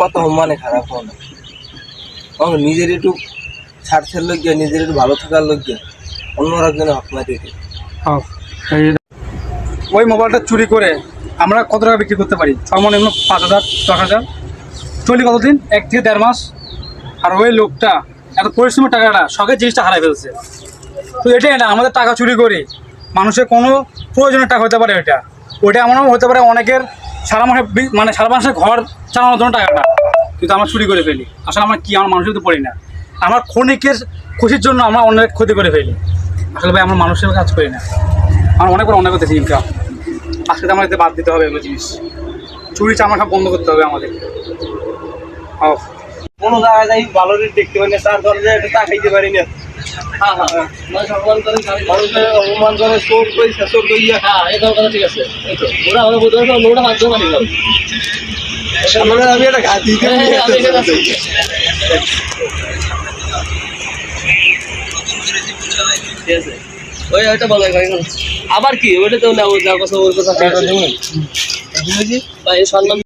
কত মানে খারাপ হও না। আমার নিজের একটু স্বার্থের লোক গিয়ে নিজের একটু ভালো থাকার লোক গিয়ে অন্য একজনের হক মারি হ্যাঁ, ওই মোবাইলটা চুরি করে আমরা কত টাকা বিক্রি করতে পারি? সর্বনিম্ন পাঁচ হাজার দশ হাজার। চলি কতদিন? এক থেকে দেড় মাস। আর ওই লোকটা এত পরিশ্রমের টাকাটা শখের জিনিসটা হারাই ফেলছে। তো এটাই না আমাদের টাকা চুরি করে। মানুষের কোনো প্রয়োজনের টাকা হতে পারে এটা ওইটা এমনও হতে পারে অনেকের সারা মাসে মানে সারা মাসে ঘর চালানোর জন্য টাকাটা। কিন্তু আমরা চুরি করে ফেলি। আসলে আমরা কি? আমার মানুষের তো পড়ি না। আমার ক্ষণিকের খুশির জন্য আমরা অনেক ক্ষতি করে ফেলি। আসলে ভাই আমরা মানুষের কাজ করি না। আমার অনেক করে অনেক করতেছি ইনকাম আজকে তো আমাদের বাদ দিতে হবে এগুলো জিনিস। চুরি চামড়া সব বন্ধ করতে হবে আমাদের। কোনো জায়গায় যাই ভালো রেট দেখতে পারি না চার দরজা একটা তা খাইতে পারি না। হ্যাঁ হ্যাঁ। অপমান করে করে চোর কইয়া হ্যাঁ এই কথা ঠিক আছে। ওরা বলতে পারবে লোকটা মাধ্যম মানি গেল। সামনে আমি একটা ঘাত দিতে ওই ওইটা বলো আবার কি? ওইটা তো না ওর যা কথা ওর কথা ঠিক ভাই